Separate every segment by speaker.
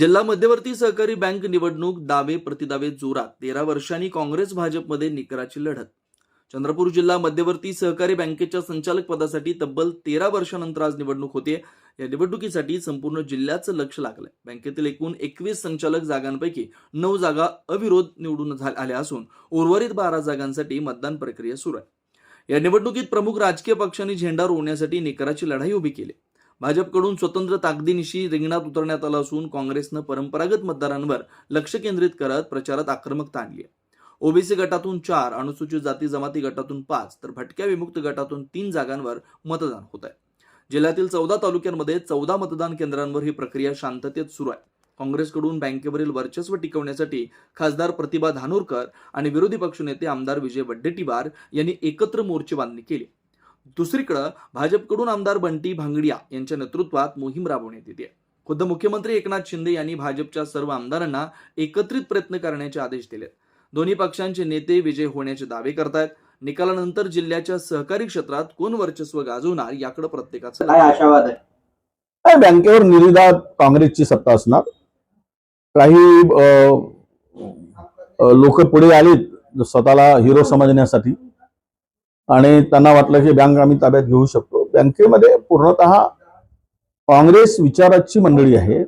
Speaker 1: जिल्हा मध्यवर्ती सहकारी बँक निवडणूक दावे प्रतिदावे जोरात. तेरा वर्षांनी काँग्रेस भाजपमध्ये निकराची लढत. चंद्रपूर जिल्हा मध्यवर्ती सहकारी बँकेच्या संचालक पदासाठी तब्बल तेरा वर्षानंतर आज निवडणूक होते. या निवडणुकीसाठी संपूर्ण जिल्ह्याचं लक्ष लागलंय. बँकेतील एकूण एकवीस संचालक जागांपैकी नऊ जागा अविरोध निवडून झा- आल्या असून उर्वरित बारा जागांसाठी मतदान प्रक्रिया सुरू आहे. या निवडणुकीत प्रमुख राजकीय पक्षांनी झेंडा रोवण्यासाठी निकराची लढाई उभी केली. भाजपकडून स्वतंत्र ताकदीनिशी रिंगणात उतरण्यात आलं असून काँग्रेसनं परंपरागत मतदारांवर लक्ष केंद्रित करत प्रचारात आक्रमकता आणली आहे. ओबीसी गटातून चार अनुसूचित जाती जमाती गटातून पाच तर भटक्या विमुक्त गटातून तीन जागांवर मतदान होत आहे. जिल्ह्यातील चौदा तालुक्यांमध्ये चौदा मतदान केंद्रांवर ही प्रक्रिया शांततेत सुरू आहे. काँग्रेसकडून बँकेवरील वर्चस्व टिकवण्यासाठी खासदार प्रतिभा धानोरकर आणि विरोधी पक्षनेते आमदार विजय वड्डेटीवार यांनी एकत्र मोर्चे बांधणी केली. दुसरीकडे भाजपकडून आमदार बंटी भांगडिया यांच्या नेतृत्वात मोहीम राबवण्यात येते. खुद्द मुख्यमंत्री एकनाथ शिंदे यांनी भाजपच्या सर्व आमदारांना एकत्रित प्रयत्न करण्याचे आदेश दिले. दोन्ही पक्षांचे नेते विजय होण्याचे दावे करतायत. निकालानंतर जिल्ह्याच्या सहकारी क्षेत्रात कोण वर्चस्व गाजवणार याकडे प्रत्येकाचं
Speaker 2: काय आशावाद आहे?
Speaker 3: काय बँकेवर निविदा काँग्रेसची सत्ता असणार? काही लोक पुढे आलीत स्वतःला हिरो समजण्यासाठी. आणि त्यांना वाटलं की बँक आम्ही ताब्यात घेऊ शकतो. बँकेमध्ये पूर्णतः काँग्रेस विचाराची मंडळी आहे.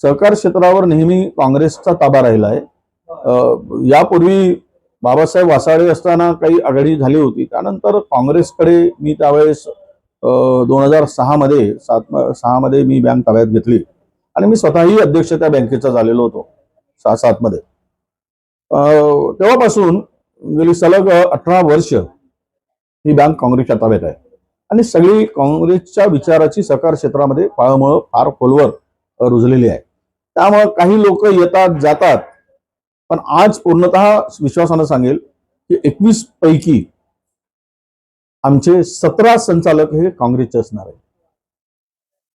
Speaker 3: सहकार क्षेत्रावर नेहमी काँग्रेसचा ताबा राहिला आहे यापूर्वी बाबासाहेब वासाळे असताना काही आघाडी झाली होती. त्यानंतर काँग्रेसकडे मी त्यावेळेस दोन हजार सहामध्ये सात सहामध्ये मी बँक ताब्यात घेतली. आणि मी स्वतःही अध्यक्ष त्या बँकेचा झालेलो होतो सहा सातमध्ये. तेव्हापासून गेली सलग अठरा वर्ष ही बँक काँग्रेसच्या ताब्यात आहे. आणि सगळी काँग्रेसच्या विचाराची सहकार क्षेत्रामध्ये पाळमुळं फार खोलवर रुजलेली आहे. त्यामुळं काही लोक येतात जातात. पण आज पूर्णतः विश्वासानं सांगेल की एकवीस पैकी आमचे सतरा संचालक हे काँग्रेसचे असणार आहे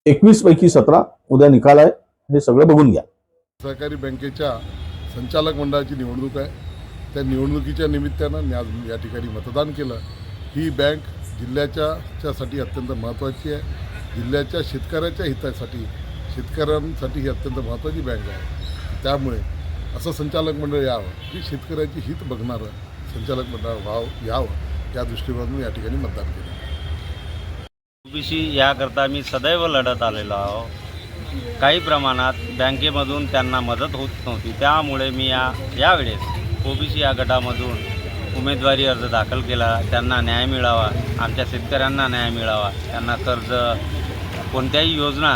Speaker 3: एकवीस पैकी सतरा उद्या निकाल आहे. हे सगळं बघून घ्या.
Speaker 4: सहकारी बँकेच्या संचालक मंडळाची निवडणूक आहे. त्या निवडणुकीच्या निमित्तानं मी आज या ठिकाणी मतदान केलं. ही बँक जिल्ह्याच्यासाठी अत्यंत महत्त्वाची आहे. जिल्ह्याच्या शेतकऱ्याच्या हितासाठी शेतकऱ्यांसाठी ही अत्यंत महत्त्वाची बँक आहे. त्यामुळे असं संचालक मंडळ यावं की शेतकऱ्याची हित बघणारं संचालक मंडळ व्हाव यावं या दृष्टिकोनातून या ठिकाणी मतदान केलं.
Speaker 5: ओबीसी याकरता मी सदैव लढत आलेलो आहो काही प्रमाणात बँकेमधून त्यांना मदत होत नव्हती. त्यामुळे मी या यावेळेस ओबीसी या गटामधून उमेदवारी अर्ज दाखल केला त्यांना न्याय मिळावा आमच्या शेतकऱ्यांना न्याय मिळावा त्यांना कर्ज कोणत्याही योजना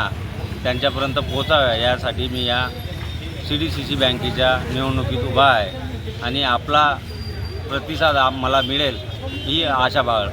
Speaker 5: त्यांच्यापर्यंत पोहोचाव्या यासाठी मी या सी डी सी सी बँकेच्या निवडणुकीत उभा आहे. आणि आपला प्रतिसाद मला मिळेल ही आशा बाळ